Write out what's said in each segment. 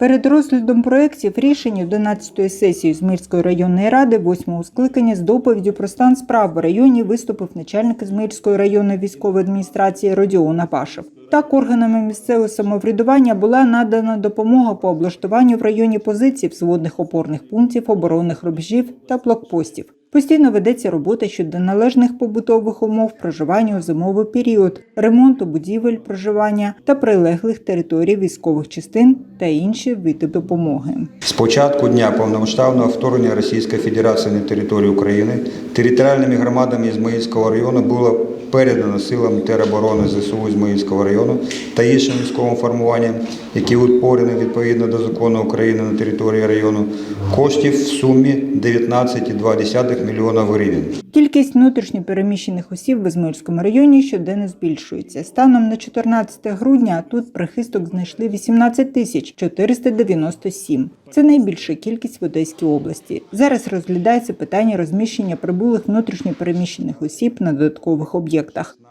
Перед розглядом проєктів рішень 11-ї сесії Змирської районної ради 8-го скликання з доповіддю про стан справ в районі виступив начальник Змирської районної військової адміністрації Родіон Апашев. Так, органами місцевого самоврядування була надана допомога по облаштуванню в районі позицій взводних опорних пунктів, оборонних рубежів та блокпостів. Постійно ведеться робота щодо належних побутових умов проживання у зимовий період, ремонту будівель проживання та прилеглих територій військових частин та інші види допомоги. З початку дня повномасштабного вторгнення Російської Федерації на територію України територіальними громадами Ізмаїльського району було передано силам тероборони ЗСУ Ізмаїльського району та іншим військовим формуванням, які утворені відповідно до закону України на території району, коштів в сумі 19,2 мільйона гривень. Кількість внутрішньо переміщених осіб в Ізмаїльському районі щоденно збільшується. Станом на 14 грудня тут прихисток знайшли 18 тисяч 497. Це найбільша кількість в Одеській області. Зараз розглядається питання розміщення прибулих внутрішньо переміщених осіб на додаткових об'єктах.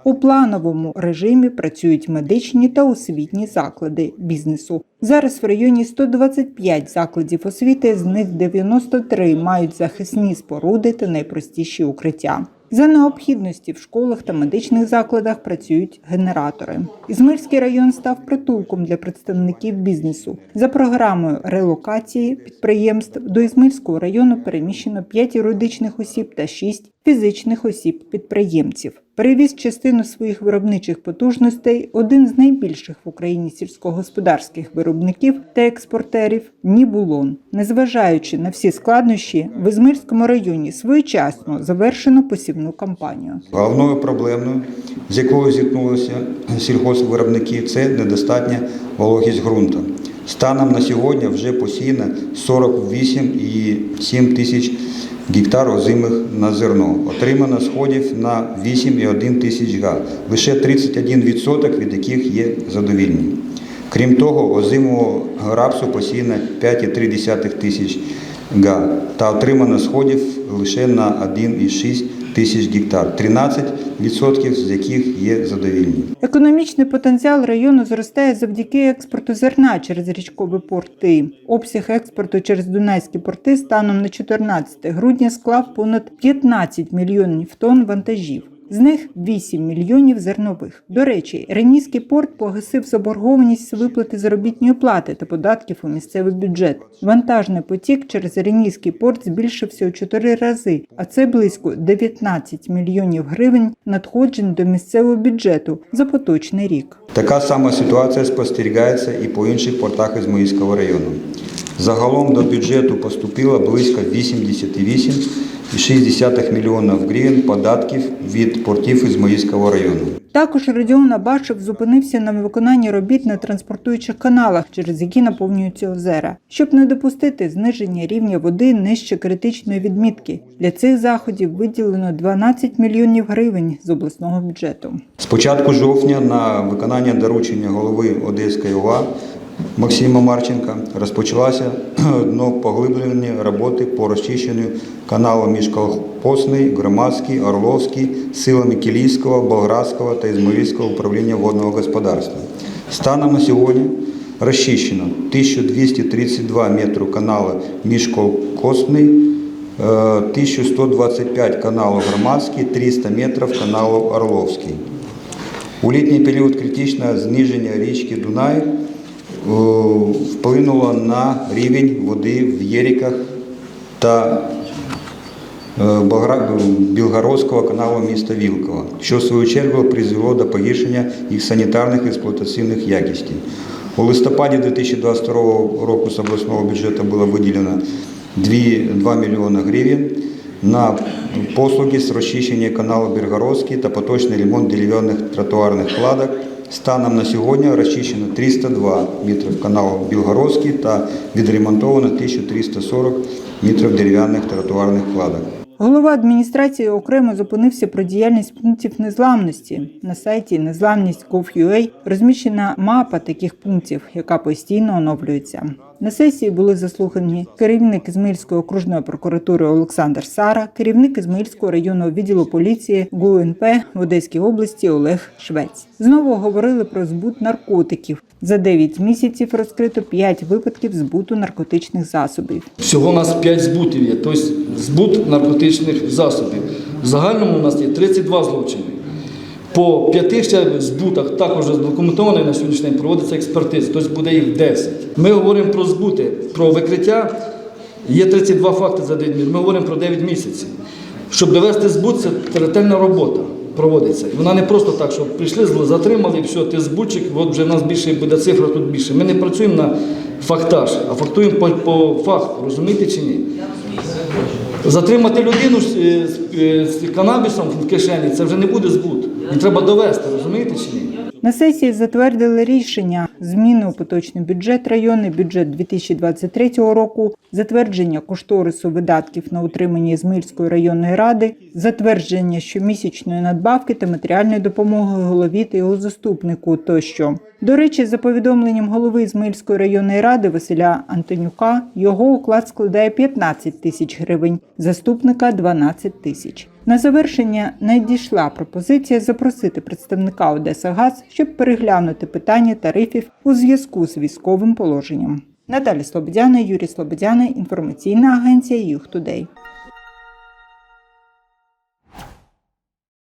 У плановому режимі працюють медичні та освітні заклади бізнесу. Зараз в районі 125 закладів освіти, з них 93 мають захисні споруди та найпростіші укриття. За необхідності в школах та медичних закладах працюють генератори. Ізмирський район став притулком для представників бізнесу. За програмою релокації підприємств до Ізмирського району переміщено 5 юридичних осіб та 6 фізичних осіб-підприємців. Перевіз частину своїх виробничих потужностей один з найбільших в Україні сільськогосподарських виробників та експортерів Нібулон. Незважаючи на всі складнощі, в Ізмирському районі своєчасно завершено посівну кампанію. Головною проблемою, з якою зіткнулися сільгоспвиробники, це недостатня вологість ґрунту. Станом на сьогодні вже посіяно 48,7 тисяч гектар озимих на зерно. Отримано сходів на 8,1 тисяч га, лише 31% від яких є задовільні. Крім того, озимого рапсу посіяно 5,3 тисяч га та отримано сходів лише на 1,6 тисяч гектар, 13% з яких є задовільні. Економічний потенціал району зростає завдяки експорту зерна через річкові порти. Обсяг експорту через Дунайські порти станом на 14 грудня склав понад 15 мільйонів тонн вантажів. З них 8 мільйонів зернових. До речі, Ренійський порт погасив заборгованість виплати заробітної плати та податків у місцевий бюджет. Вантажний потік через Ренійський порт збільшився у 4 рази, а це близько 19 мільйонів гривень надходжень до місцевого бюджету за поточний рік. Така сама ситуація спостерігається і по інших портах Ізмаїльського району. Загалом до бюджету поступило близько 88,6 мільйонів гривень податків від портів Ізмаїльського району. Також Родіон Абашев зупинився на виконанні робіт на транспортуючих каналах, через які наповнюються озера, щоб не допустити зниження рівня води нижче критичної відмітки. Для цих заходів виділено 12 мільйонів гривень з обласного бюджету. З початку жовтня на виконання доручення голови Одеської ОВА Максима Марченка розпочалася поглиблені роботи по розчищенню каналу між Колхозний, Громадський, Орловський силами Кілійського, Болградського та Ізмаїльського управління водного господарства. Станом на сьогодні розчищено 1232 метри каналу між Колхозний, е, 1125 каналу Громадський, 300 метрів каналу Орловський. У літній період критичне зниження річки Дунай вплинуло на рівень води в Єріках та е, Білгородського каналу міста Вілково, що в свою чергу призвело до погіршення їх санітарних і експлуатаційних якостей. У листопаді 2022 року з обласного бюджету було виділено 2, 2 мільйони гривень на послуги з розчищення каналу Біргородський та поточний ремонт дерев'яних тротуарних кладок. Станом на сьогодні розчищено 302 метрів каналу Білгородський та відремонтовано 1340 метрів дерев'яних тротуарних кладок. Голова адміністрації окремо зупинився про діяльність пунктів незламності. На сайті незламність.gov.ua розміщена мапа таких пунктів, яка постійно оновлюється. На сесії були заслухані керівник Ізмаїльської окружної прокуратури Олександр Сара, керівник Ізмаїльського районного відділу поліції ГУНП в Одеській області Олег Швець. Знову говорили про збут наркотиків. За 9 місяців розкрито 5 випадків збуту наркотичних засобів. Всього у нас 5 збутів є, тобто збут наркотичних засобів. В загальному у нас є 32 злочини. По п'яти ще збутах також задокументований на сьогоднішній день проводиться експертиза, тобто буде їх 10. Ми говоримо про збути, про викриття. Є 32 факти за 9 місяців. Ми говоримо про 9 місяців. Щоб довести збут, це ретельна робота проводиться. І вона не просто так, що прийшли, затримали, все, ти збутчик, от вже в нас більше буде цифра тут більше. Ми не працюємо на фактаж, а фактуємо по, по факту, розумієте чи ні? Затримати людину з, е, з, е, з канабісом в кишені це вже не буде збут. І треба довести, розумієте чи ні? На сесії затвердили рішення зміни у поточний бюджет району, бюджет 2023 року, затвердження кошторису видатків на утримання Ізмаїльської районної ради, затвердження щомісячної надбавки та матеріальної допомоги голові та його заступнику тощо. До речі, за повідомленням голови Ізмаїльської районної ради Василя Антонюка, його уклад складає 15 тисяч гривень, заступника 12 тисяч. На завершення надійшла пропозиція запросити представника Одеса Газ, щоб переглянути питання тарифів у зв'язку з військовим положенням. Наталя Слободяна, Юрій Слободяна, інформаційна агенція Юг Тудей.